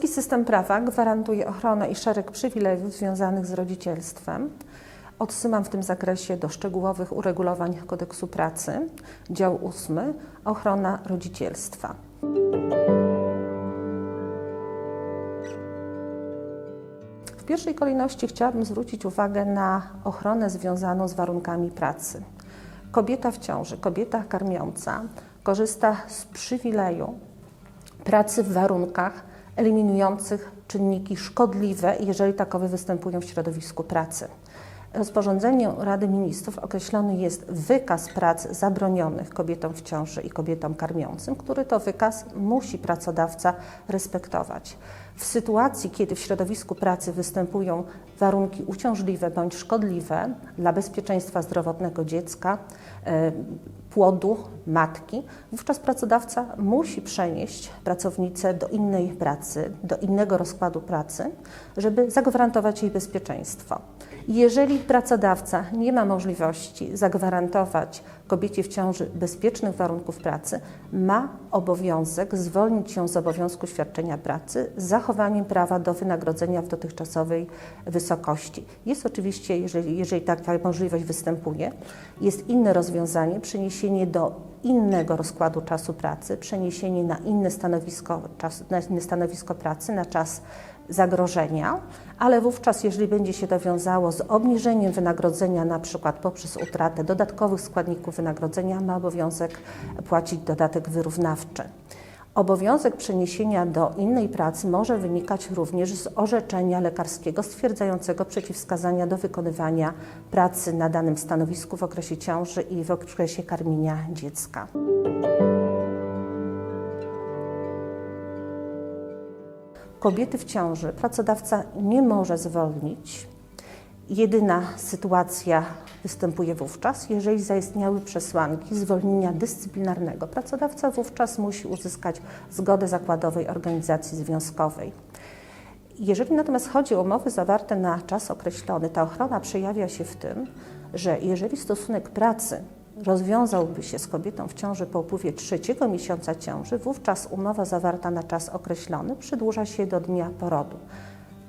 Polski system prawa gwarantuje ochronę i szereg przywilejów związanych z rodzicielstwem. Odsyłam w tym zakresie do szczegółowych uregulowań kodeksu pracy, dział 8 ochrona rodzicielstwa. W pierwszej kolejności chciałabym zwrócić uwagę na ochronę związaną z warunkami pracy. Kobieta w ciąży, kobieta karmiąca korzysta z przywileju pracy w warunkach eliminujących czynniki szkodliwe, jeżeli takowe występują w środowisku pracy. Rozporządzeniem Rady Ministrów określony jest wykaz prac zabronionych kobietom w ciąży i kobietom karmiącym, który to wykaz musi pracodawca respektować. W sytuacji, kiedy w środowisku pracy występują warunki uciążliwe bądź szkodliwe dla bezpieczeństwa zdrowotnego dziecka, e, płodu matki, wówczas pracodawca musi przenieść pracownicę do innej pracy, do innego rozkładu pracy, żeby zagwarantować jej bezpieczeństwo. Jeżeli pracodawca nie ma możliwości zagwarantować kobiecie w ciąży bezpiecznych warunków pracy, ma obowiązek zwolnić ją z obowiązku świadczenia pracy z zachowaniem prawa do wynagrodzenia w dotychczasowej wysokości. Jest oczywiście, jeżeli, jeżeli taka możliwość występuje, jest inne rozwiązanie, przeniesienie do innego rozkładu czasu pracy, przeniesienie na inne stanowisko, czas, na inne stanowisko pracy na czas zagrożenia, ale wówczas, jeżeli będzie się to wiązało z obniżeniem wynagrodzenia, na przykład poprzez utratę dodatkowych składników wynagrodzenia, ma obowiązek płacić dodatek wyrównawczy. Obowiązek przeniesienia do innej pracy może wynikać również z orzeczenia lekarskiego stwierdzającego przeciwwskazania do wykonywania pracy na danym stanowisku w okresie ciąży i w okresie karmienia dziecka. Kobiety w ciąży pracodawca nie może zwolnić. Jedyna sytuacja występuje wówczas, jeżeli zaistniały przesłanki zwolnienia dyscyplinarnego. Pracodawca wówczas musi uzyskać zgodę zakładowej organizacji związkowej. Jeżeli natomiast chodzi o umowy zawarte na czas określony, ta ochrona przejawia się w tym, że jeżeli stosunek pracy rozwiązałby się z kobietą w ciąży po upływie trzeciego miesiąca ciąży, wówczas umowa zawarta na czas określony przedłuża się do dnia porodu.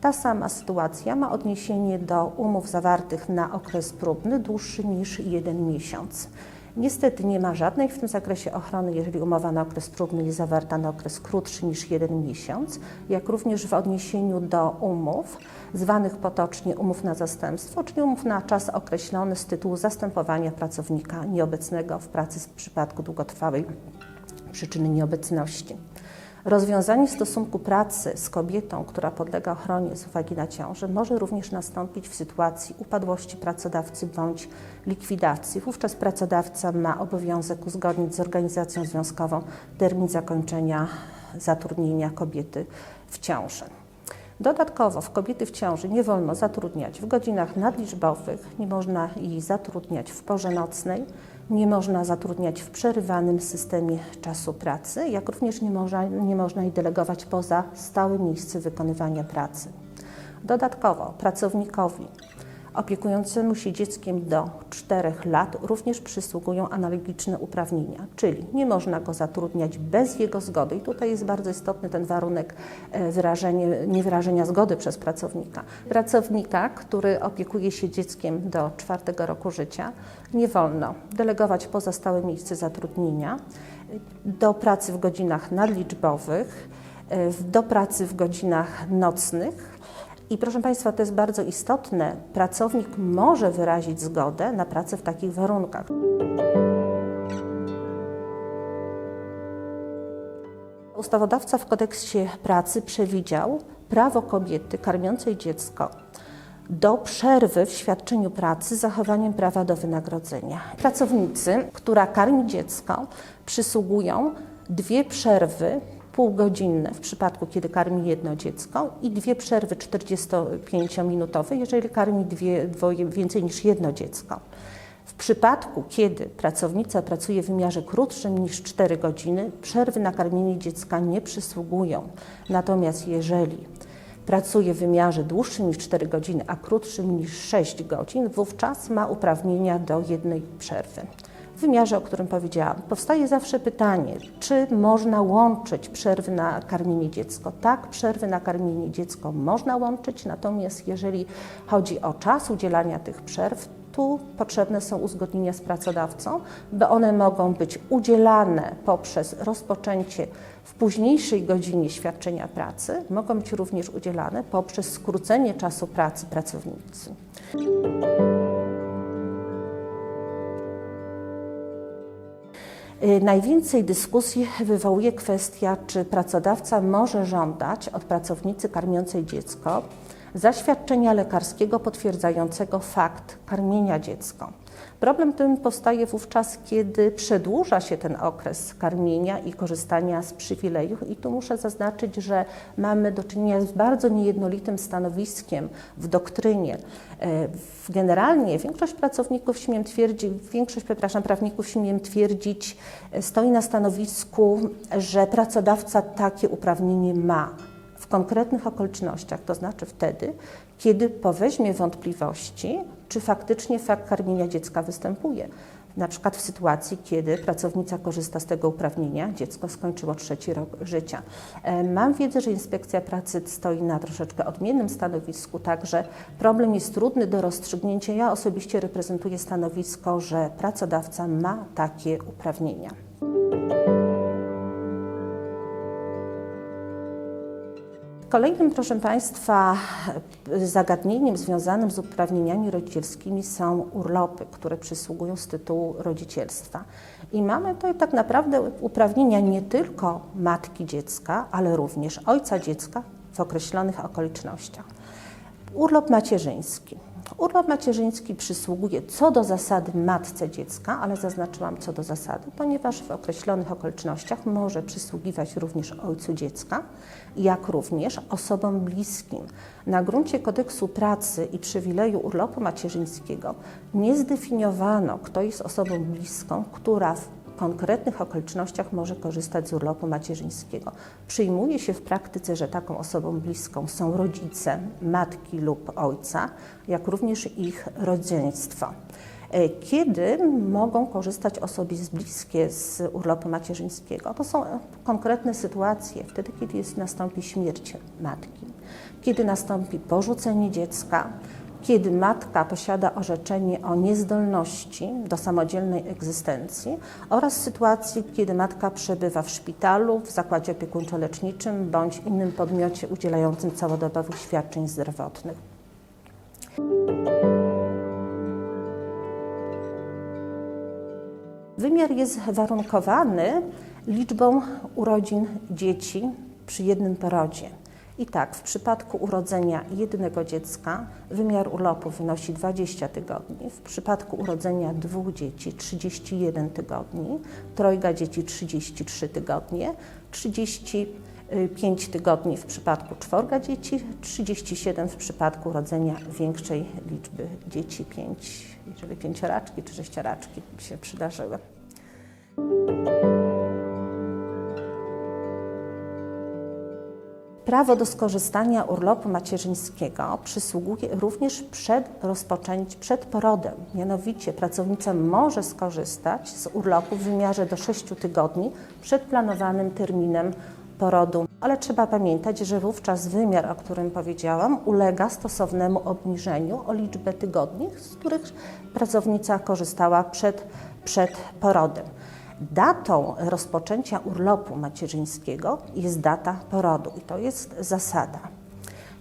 Ta sama sytuacja ma odniesienie do umów zawartych na okres próbny dłuższy niż jeden miesiąc. Niestety nie ma żadnej w tym zakresie ochrony, jeżeli umowa na okres próbny jest zawarta na okres krótszy niż jeden miesiąc, jak również w odniesieniu do umów zwanych potocznie umów na zastępstwo, czyli umów na czas określony z tytułu zastępowania pracownika nieobecnego w pracy w przypadku długotrwałej przyczyny nieobecności. Rozwiązanie stosunku pracy z kobietą, która podlega ochronie z uwagi na ciążę, może również nastąpić w sytuacji upadłości pracodawcy bądź likwidacji. Wówczas pracodawca ma obowiązek uzgodnić z organizacją związkową termin zakończenia zatrudnienia kobiety w ciąży. Dodatkowo w kobiety w ciąży nie wolno zatrudniać w godzinach nadliczbowych, nie można jej zatrudniać w porze nocnej, nie można zatrudniać w przerywanym systemie czasu pracy, jak również nie można, nie można jej delegować poza stałe miejsce wykonywania pracy. Dodatkowo pracownikowi opiekującemu się dzieckiem do 4 lat również przysługują analogiczne uprawnienia, czyli nie można go zatrudniać bez jego zgody. I tutaj jest bardzo istotny ten warunek e, wyrażenie, niewyrażenia zgody przez pracownika. Pracownika, który opiekuje się dzieckiem do czwartego roku życia, nie wolno delegować poza stałe miejsce zatrudnienia do pracy w godzinach nadliczbowych, e, do pracy w godzinach nocnych i proszę Państwa, to jest bardzo istotne. Pracownik może wyrazić zgodę na pracę w takich warunkach. Ustawodawca w kodeksie pracy przewidział prawo kobiety karmiącej dziecko do przerwy w świadczeniu pracy zachowaniem prawa do wynagrodzenia. Pracownicy, która karmi dziecko, przysługują dwie przerwy półgodzinne w przypadku, kiedy karmi jedno dziecko i dwie przerwy 45-minutowe, jeżeli karmi dwie, dwoje, więcej niż jedno dziecko. W przypadku, kiedy pracownica pracuje w wymiarze krótszym niż 4 godziny, przerwy na karmienie dziecka nie przysługują. Natomiast jeżeli pracuje w wymiarze dłuższym niż 4 godziny, a krótszym niż 6 godzin, wówczas ma uprawnienia do jednej przerwy. Wymiarze, o którym powiedziałam. Powstaje zawsze pytanie, czy można łączyć przerwy na karmienie dziecko? Tak, przerwy na karmienie dziecko można łączyć, natomiast jeżeli chodzi o czas udzielania tych przerw, tu potrzebne są uzgodnienia z pracodawcą, bo one mogą być udzielane poprzez rozpoczęcie w późniejszej godzinie świadczenia pracy, mogą być również udzielane poprzez skrócenie czasu pracy pracownicy. Najwięcej dyskusji wywołuje kwestia, czy pracodawca może żądać od pracownicy karmiącej dziecko zaświadczenia lekarskiego potwierdzającego fakt karmienia dziecka. Problem ten powstaje wówczas, kiedy przedłuża się ten okres karmienia i korzystania z przywilejów. I tu muszę zaznaczyć, że mamy do czynienia z bardzo niejednolitym stanowiskiem w doktrynie. E, Generalnie większość pracowników, śmiem twierdzić, większość, przepraszam, prawników, śmiem twierdzić, e, stoi na stanowisku, że pracodawca takie uprawnienie ma w konkretnych okolicznościach, to znaczy wtedy, kiedy poweźmie wątpliwości, czy faktycznie fakt karmienia dziecka występuje. Na przykład w sytuacji, kiedy pracownica korzysta z tego uprawnienia, dziecko skończyło trzeci rok życia. E, Mam wiedzę, że inspekcja pracy stoi na troszeczkę odmiennym stanowisku, także problem jest trudny do rozstrzygnięcia. Ja osobiście reprezentuję stanowisko, że pracodawca ma takie uprawnienia. Kolejnym, proszę Państwa, zagadnieniem związanym z uprawnieniami rodzicielskimi są urlopy, które przysługują z tytułu rodzicielstwa. I mamy tutaj tak naprawdę uprawnienia nie tylko matki dziecka, ale również ojca dziecka w określonych okolicznościach. Urlop macierzyński. Urlop macierzyński przysługuje co do zasady matce dziecka, ale zaznaczyłam co do zasady, ponieważ w określonych okolicznościach może przysługiwać również ojcu dziecka, jak również osobom bliskim. Na gruncie kodeksu pracy i przywileju urlopu macierzyńskiego nie zdefiniowano, kto jest osobą bliską, która w konkretnych okolicznościach może korzystać z urlopu macierzyńskiego. Przyjmuje się w praktyce, że taką osobą bliską są rodzice, matki lub ojca, jak również ich rodzeństwo. E, Kiedy mogą korzystać osoby bliskie z urlopu macierzyńskiego? To są konkretne sytuacje, wtedy kiedy jest, nastąpi śmierć matki, kiedy nastąpi porzucenie dziecka, kiedy matka posiada orzeczenie o niezdolności do samodzielnej egzystencji oraz sytuacji, kiedy matka przebywa w szpitalu, w zakładzie opiekuńczo-leczniczym bądź innym podmiocie udzielającym całodobowych świadczeń zdrowotnych. Wymiar jest warunkowany liczbą urodzin dzieci przy jednym porodzie. I tak, w przypadku urodzenia jednego dziecka wymiar urlopu wynosi 20 tygodni, w przypadku urodzenia dwóch dzieci 31 tygodni, trojga dzieci 33 tygodnie, 35 tygodni w przypadku czworga dzieci, 37 w przypadku urodzenia większej liczby dzieci, 5, jeżeli pięcioraczki czy sześcioraczki się przydarzyły. Prawo do skorzystania urlopu macierzyńskiego przysługuje również przed rozpoczęciem, przed porodem. Mianowicie pracownica może skorzystać z urlopu w wymiarze do 6 tygodni przed planowanym terminem porodu. Ale trzeba pamiętać, że wówczas wymiar, o którym powiedziałam, ulega stosownemu obniżeniu o liczbę tygodni, z których pracownica korzystała przed, przed porodem. Datą rozpoczęcia urlopu macierzyńskiego jest data porodu i to jest zasada.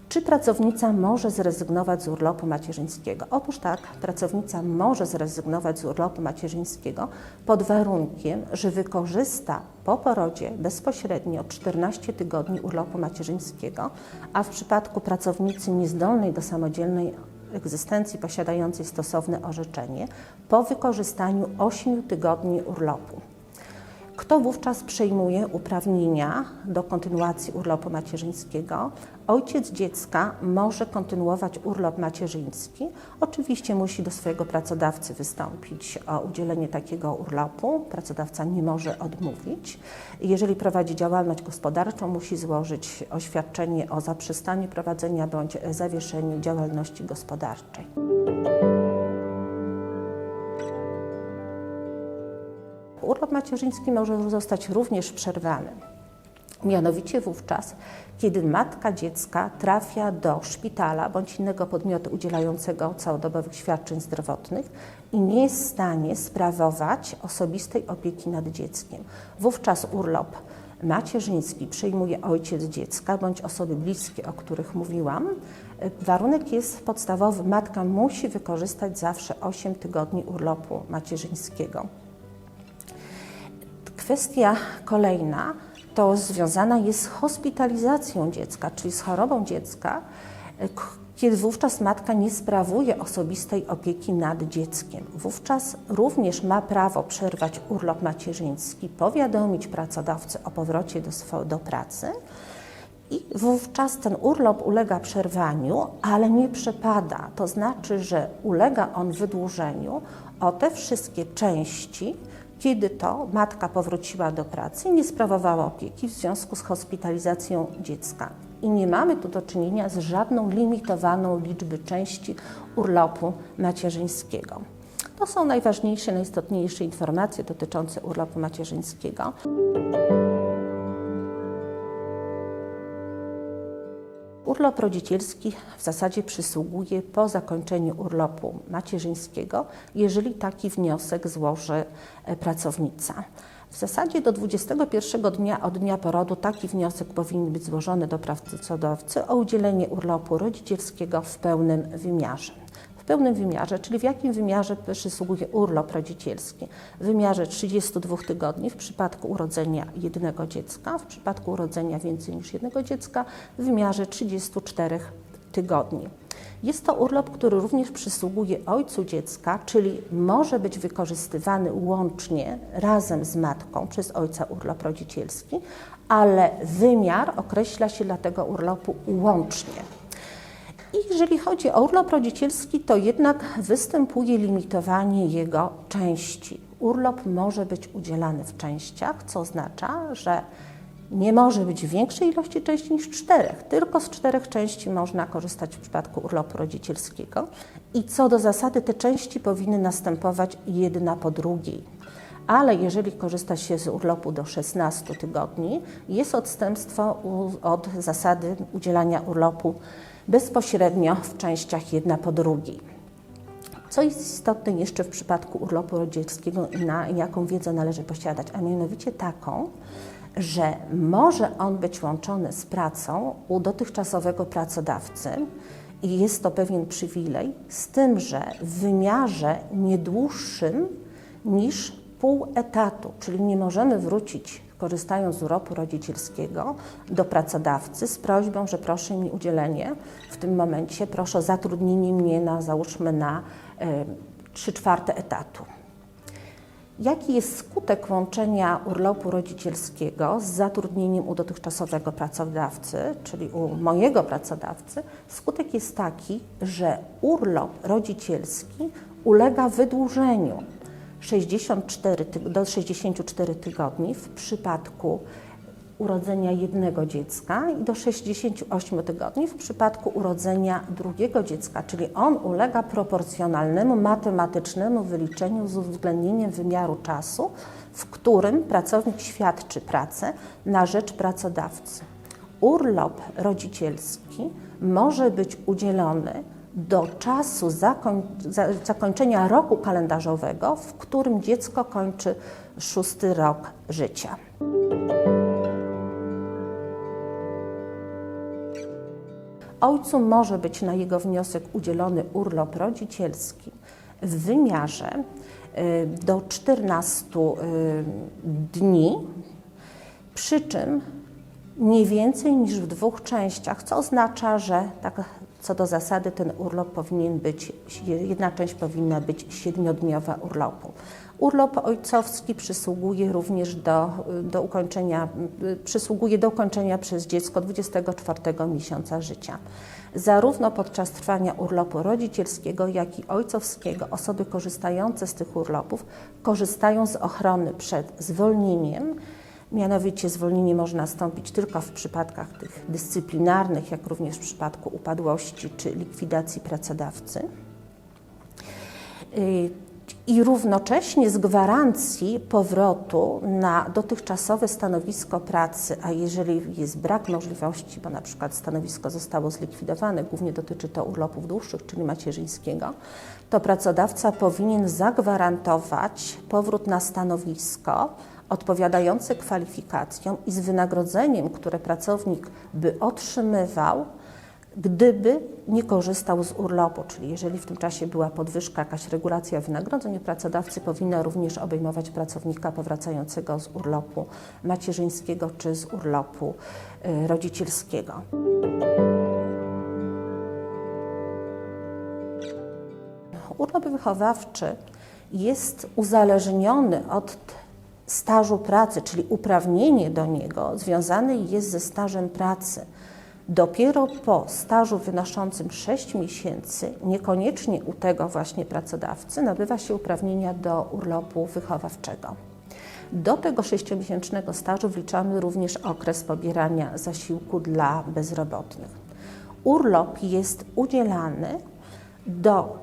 Czy pracownica może zrezygnować z urlopu macierzyńskiego? Otóż tak, pracownica może zrezygnować z urlopu macierzyńskiego pod warunkiem, że wykorzysta po porodzie bezpośrednio 14 tygodni urlopu macierzyńskiego, a w przypadku pracownicy niezdolnej do samodzielnej egzystencji posiadającej stosowne orzeczenie po wykorzystaniu 8 tygodni urlopu. Kto wówczas przejmuje uprawnienia do kontynuacji urlopu macierzyńskiego? Ojciec dziecka może kontynuować urlop macierzyński. Oczywiście musi do swojego pracodawcy wystąpić o udzielenie takiego urlopu. Pracodawca nie może odmówić. Jeżeli prowadzi działalność gospodarczą, musi złożyć oświadczenie o zaprzestaniu prowadzenia bądź zawieszeniu działalności gospodarczej. Urlop macierzyński może zostać również przerwany. Mianowicie wówczas, kiedy matka dziecka trafia do szpitala bądź innego podmiotu udzielającego całodobowych świadczeń zdrowotnych i nie jest w stanie sprawować osobistej opieki nad dzieckiem. Wówczas urlop macierzyński przyjmuje ojciec dziecka bądź osoby bliskie, o których mówiłam. Warunek jest podstawowy: matka musi wykorzystać zawsze 8 tygodni urlopu macierzyńskiego. Kwestia kolejna to związana jest z hospitalizacją dziecka, czyli z chorobą dziecka, kiedy wówczas matka nie sprawuje osobistej opieki nad dzieckiem. Wówczas również ma prawo przerwać urlop macierzyński, powiadomić pracodawcę o powrocie do, do pracy. I wówczas ten urlop ulega przerwaniu, ale nie przepada. To znaczy, że ulega on wydłużeniu o te wszystkie części, kiedy to matka powróciła do pracy nie sprawowała opieki w związku z hospitalizacją dziecka. I nie mamy tu do czynienia z żadną limitowaną liczbą części urlopu macierzyńskiego. To są najważniejsze, najistotniejsze informacje dotyczące urlopu macierzyńskiego. Urlop rodzicielski w zasadzie przysługuje po zakończeniu urlopu macierzyńskiego, jeżeli taki wniosek złoży e, pracownica. W zasadzie do 21 dnia od dnia porodu taki wniosek powinien być złożony do pracodawcy o udzielenie urlopu rodzicielskiego w pełnym wymiarze. W pełnym wymiarze, czyli w jakim wymiarze przysługuje urlop rodzicielski? W wymiarze 32 tygodni w przypadku urodzenia jednego dziecka, w przypadku urodzenia więcej niż jednego dziecka w wymiarze 34 tygodni. Jest to urlop, który również przysługuje ojcu dziecka, czyli może być wykorzystywany łącznie razem z matką przez ojca urlop rodzicielski, ale wymiar określa się dla tego urlopu łącznie. I jeżeli chodzi o urlop rodzicielski, to jednak występuje limitowanie jego części. Urlop może być udzielany w częściach, co oznacza, że nie może być większej ilości części niż czterech. Tylko z czterech części można korzystać w przypadku urlopu rodzicielskiego. I co do zasady, te części powinny następować jedna po drugiej. Ale jeżeli korzysta się z urlopu do 16 tygodni, jest odstępstwo od zasady udzielania urlopu bezpośrednio w częściach jedna po drugiej. Co jest istotne jeszcze w przypadku urlopu rodzicielskiego i na jaką wiedzę należy posiadać, a mianowicie taką, że może on być łączony z pracą u dotychczasowego pracodawcy i jest to pewien przywilej, z tym, że w wymiarze nie dłuższym niż pół etatu, czyli nie możemy wrócić, korzystając z urlopu rodzicielskiego, do pracodawcy z prośbą, że proszę mi udzielenie w tym momencie, proszę o zatrudnienie mnie na, załóżmy, na trzy czwarte etatu. Jaki jest skutek łączenia urlopu rodzicielskiego z zatrudnieniem u dotychczasowego pracodawcy, czyli u mojego pracodawcy? Skutek jest taki, że urlop rodzicielski ulega wydłużeniu 64 tyg- do 64 tygodni w przypadku urodzenia jednego dziecka i do 68 tygodni w przypadku urodzenia drugiego dziecka, czyli on ulega proporcjonalnemu matematycznemu wyliczeniu z uwzględnieniem wymiaru czasu, w którym pracownik świadczy pracę na rzecz pracodawcy. Urlop rodzicielski może być udzielony do czasu zakoń, za, zakończenia roku kalendarzowego, w którym dziecko kończy szósty rok życia. Ojcu może być na jego wniosek udzielony urlop rodzicielski w wymiarze y, do 14 y, dni, przy czym nie więcej niż w dwóch częściach, co oznacza, że tak co do zasady ten urlop powinien być, jedna część powinna być siedmiodniowa urlopu. Urlop ojcowski przysługuje również do, do ukończenia, przysługuje do ukończenia przez dziecko 24 miesiąca życia. Zarówno podczas trwania urlopu rodzicielskiego, jak i ojcowskiego osoby korzystające z tych urlopów korzystają z ochrony przed zwolnieniem, Mianowicie zwolnienie może nastąpić tylko w przypadkach tych dyscyplinarnych, jak również w przypadku upadłości czy likwidacji pracodawcy. I równocześnie z gwarancji powrotu na dotychczasowe stanowisko pracy, a jeżeli jest brak możliwości, bo na przykład stanowisko zostało zlikwidowane, głównie dotyczy to urlopów dłuższych, czyli macierzyńskiego, to pracodawca powinien zagwarantować powrót na stanowisko odpowiadające kwalifikacjom i z wynagrodzeniem, które pracownik by otrzymywał, gdyby nie korzystał z urlopu, czyli jeżeli w tym czasie była podwyżka, jakaś regulacja wynagrodzeń, pracodawcy powinna również obejmować pracownika powracającego z urlopu macierzyńskiego czy z urlopu y, rodzicielskiego. Urlop wychowawczy jest uzależniony od stażu pracy, czyli uprawnienie do niego związane jest ze stażem pracy. Dopiero po stażu wynoszącym 6 miesięcy, niekoniecznie u tego właśnie pracodawcy, nabywa się uprawnienia do urlopu wychowawczego. Do tego sześciomiesięcznego stażu wliczamy również okres pobierania zasiłku dla bezrobotnych. Urlop jest udzielany do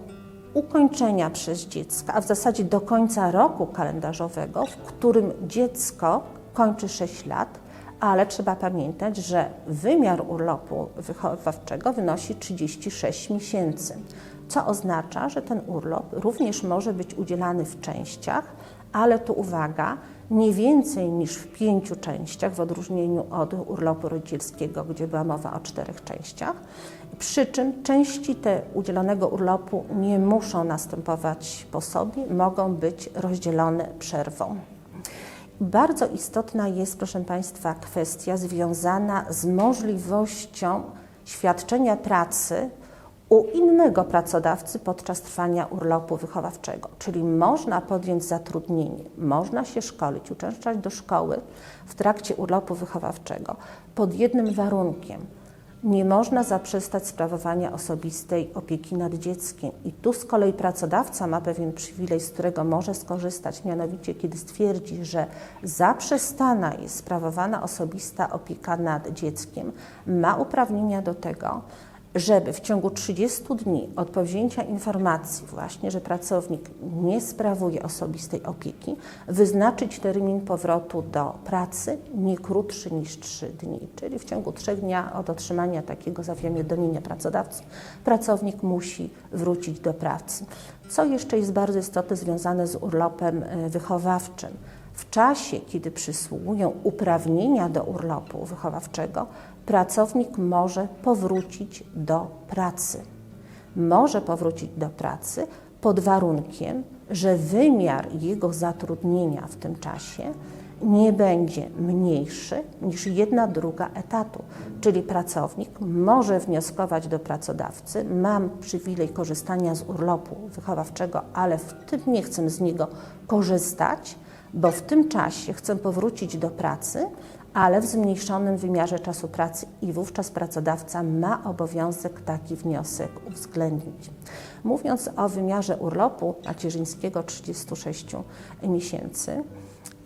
ukończenia przez dziecka, a w zasadzie do końca roku kalendarzowego, w którym dziecko kończy 6 lat, ale trzeba pamiętać, że wymiar urlopu wychowawczego wynosi 36 miesięcy, co oznacza, że ten urlop również może być udzielany w częściach, ale tu uwaga, nie więcej niż w pięciu częściach, w odróżnieniu od urlopu rodzicielskiego, gdzie była mowa o czterech częściach. Przy czym części te udzielonego urlopu nie muszą następować po sobie, mogą być rozdzielone przerwą. Bardzo istotna jest, proszę Państwa, kwestia związana z możliwością świadczenia pracy u innego pracodawcy podczas trwania urlopu wychowawczego. Czyli można podjąć zatrudnienie, można się szkolić, uczęszczać do szkoły w trakcie urlopu wychowawczego pod jednym warunkiem – nie można zaprzestać sprawowania osobistej opieki nad dzieckiem. I tu z kolei pracodawca ma pewien przywilej, z którego może skorzystać, mianowicie kiedy stwierdzi, że zaprzestana jest sprawowana osobista opieka nad dzieckiem, ma uprawnienia do tego, żeby w ciągu 30 dni od powzięcia informacji właśnie, że pracownik nie sprawuje osobistej opieki, wyznaczyć termin powrotu do pracy nie krótszy niż 3 dni, czyli w ciągu 3 dnia od otrzymania takiego zawiadomienia pracodawcy pracownik musi wrócić do pracy. Co jeszcze jest bardzo istotne związane z urlopem e, wychowawczym? W czasie, kiedy przysługują uprawnienia do urlopu wychowawczego, pracownik może powrócić do pracy. Może powrócić do pracy pod warunkiem, że wymiar jego zatrudnienia w tym czasie nie będzie mniejszy niż jedna druga etatu. Czyli pracownik może wnioskować do pracodawcy: Mam przywilej korzystania z urlopu wychowawczego, ale w tym nie chcę z niego korzystać, bo w tym czasie chcę powrócić do pracy, ale w zmniejszonym wymiarze czasu pracy i wówczas pracodawca ma obowiązek taki wniosek uwzględnić. Mówiąc o wymiarze urlopu macierzyńskiego 36 miesięcy,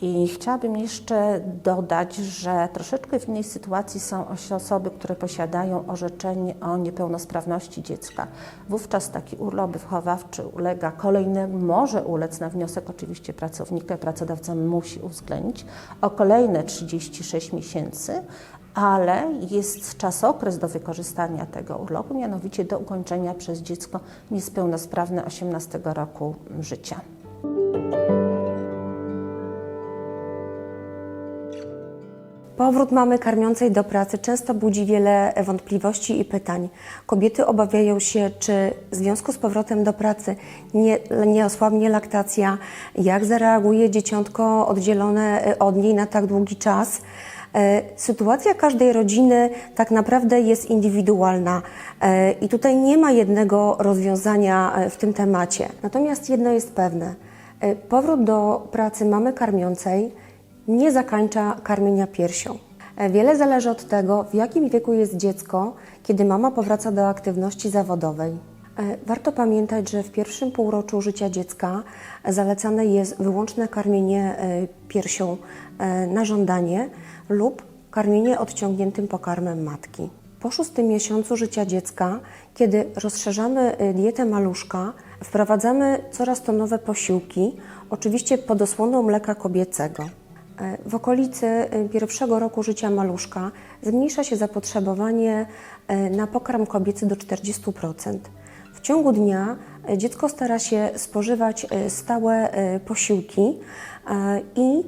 i chciałabym jeszcze dodać, że troszeczkę w innej sytuacji są osoby, które posiadają orzeczenie o niepełnosprawności dziecka. Wówczas taki urlop wychowawczy ulega kolejnemu, może ulec na wniosek oczywiście pracownika, pracodawca musi uwzględnić o kolejne 36 miesięcy, ale jest czasokres do wykorzystania tego urlopu, mianowicie do ukończenia przez dziecko niespełnosprawne 18 roku życia. Powrót mamy karmiącej do pracy często budzi wiele wątpliwości i pytań. Kobiety obawiają się, czy w związku z powrotem do pracy nie, nie osłabnie laktacja, jak zareaguje dzieciątko oddzielone od niej na tak długi czas. E, Sytuacja każdej rodziny tak naprawdę jest indywidualna e, i tutaj nie ma jednego rozwiązania e, w tym temacie. Natomiast jedno jest pewne. E, Powrót do pracy mamy karmiącej nie zakańcza karmienia piersią. E, Wiele zależy od tego, w jakim wieku jest dziecko, kiedy mama powraca do aktywności zawodowej. E, Warto pamiętać, że w pierwszym półroczu życia dziecka zalecane jest wyłączne karmienie e, piersią e, na żądanie lub karmienie odciągniętym pokarmem matki. Po szóstym miesiącu życia dziecka, kiedy rozszerzamy e, dietę maluszka, Wprowadzamy coraz to nowe posiłki, oczywiście pod osłoną mleka kobiecego. E, W okolicy e, pierwszego roku życia maluszka zmniejsza się zapotrzebowanie e, na pokarm kobiecy do 40%. W ciągu dnia dziecko stara się spożywać stałe posiłki i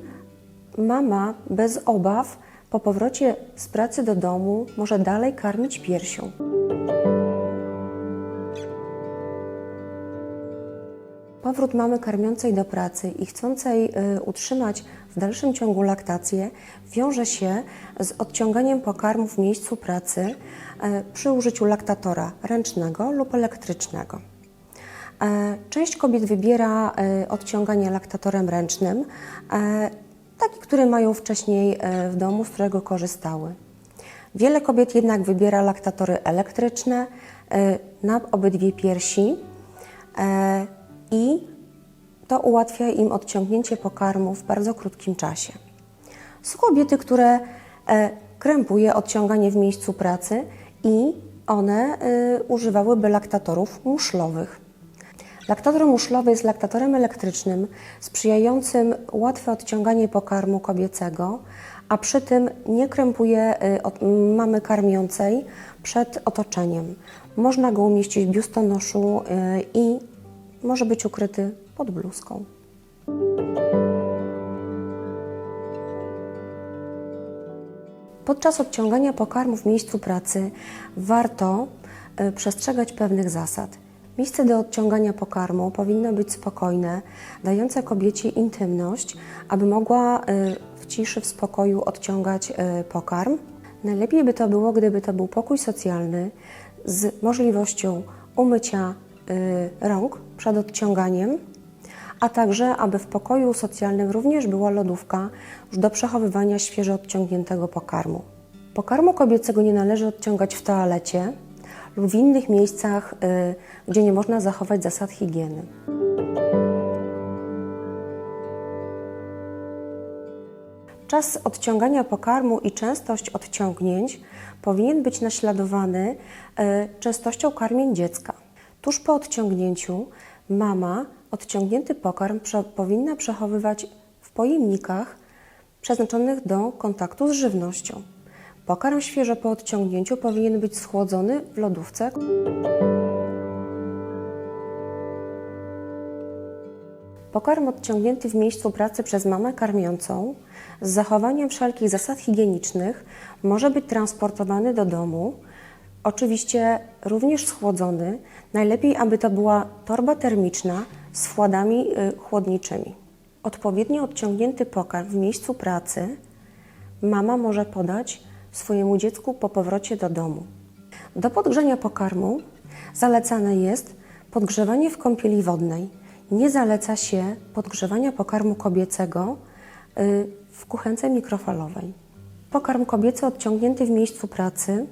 mama bez obaw po powrocie z pracy do domu może dalej karmić piersią. Powrót mamy karmiącej do pracy i chcącej utrzymać w dalszym ciągu laktację wiąże się z odciąganiem pokarmu w miejscu pracy y, przy użyciu laktatora ręcznego lub elektrycznego. E, Część kobiet wybiera e, odciąganie laktatorem ręcznym, e, taki, który mają wcześniej e, w domu, z którego korzystały. Wiele kobiet jednak wybiera laktatory elektryczne e, na obydwie piersi e, i to ułatwia im odciągnięcie pokarmu w bardzo krótkim czasie. Są kobiety, które e, krępuje odciąganie w miejscu pracy i one e, używałyby laktatorów muszlowych. Laktator muszlowy jest laktatorem elektrycznym sprzyjającym łatwe odciąganie pokarmu kobiecego, a przy tym nie krępuje od- mamy karmiącej przed otoczeniem. Można go umieścić w biustonoszu i może być ukryty pod bluzką. Podczas odciągania pokarmu w miejscu pracy warto y, przestrzegać pewnych zasad. Miejsce do odciągania pokarmu powinno być spokojne, dające kobiecie intymność, aby mogła y, w ciszy, w spokoju odciągać y, pokarm. Najlepiej by to było, gdyby to był pokój socjalny z możliwością umycia rąk przed odciąganiem, a także aby w pokoju socjalnym również była lodówka do przechowywania świeżo odciągniętego pokarmu. Pokarmu kobiecego nie należy odciągać w toalecie lub w innych miejscach, y, gdzie nie można zachować zasad higieny. Czas odciągania pokarmu i częstość odciągnięć powinien być naśladowany e, częstością karmień dziecka. Tuż po odciągnięciu mama odciągnięty pokarm prze, powinna przechowywać w pojemnikach przeznaczonych do kontaktu z żywnością. Pokarm świeżo po odciągnięciu powinien być schłodzony w lodówce. Pokarm odciągnięty w miejscu pracy przez mamę karmiącą z zachowaniem wszelkich zasad higienicznych może być transportowany do domu. Oczywiście również schłodzony. Najlepiej, aby to była torba termiczna z wkładami y, chłodniczymi. Odpowiednio odciągnięty pokarm w miejscu pracy mama może podać swojemu dziecku po powrocie do domu. Do podgrzania pokarmu zalecane jest podgrzewanie w kąpieli wodnej. Nie zaleca się podgrzewania pokarmu kobiecego y, w kuchence mikrofalowej. Pokarm kobiecy odciągnięty w miejscu pracy,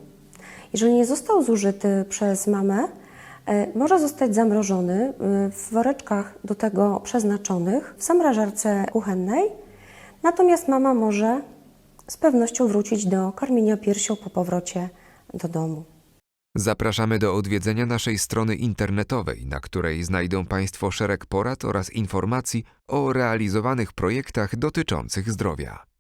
jeżeli nie został zużyty przez mamę, y, może zostać zamrożony y, w woreczkach do tego przeznaczonych w zamrażarce kuchennej. Natomiast mama może z pewnością wrócić do karmienia piersią po powrocie do domu. Zapraszamy do odwiedzenia naszej strony internetowej, na której znajdą Państwo szereg porad oraz informacji o realizowanych projektach dotyczących zdrowia.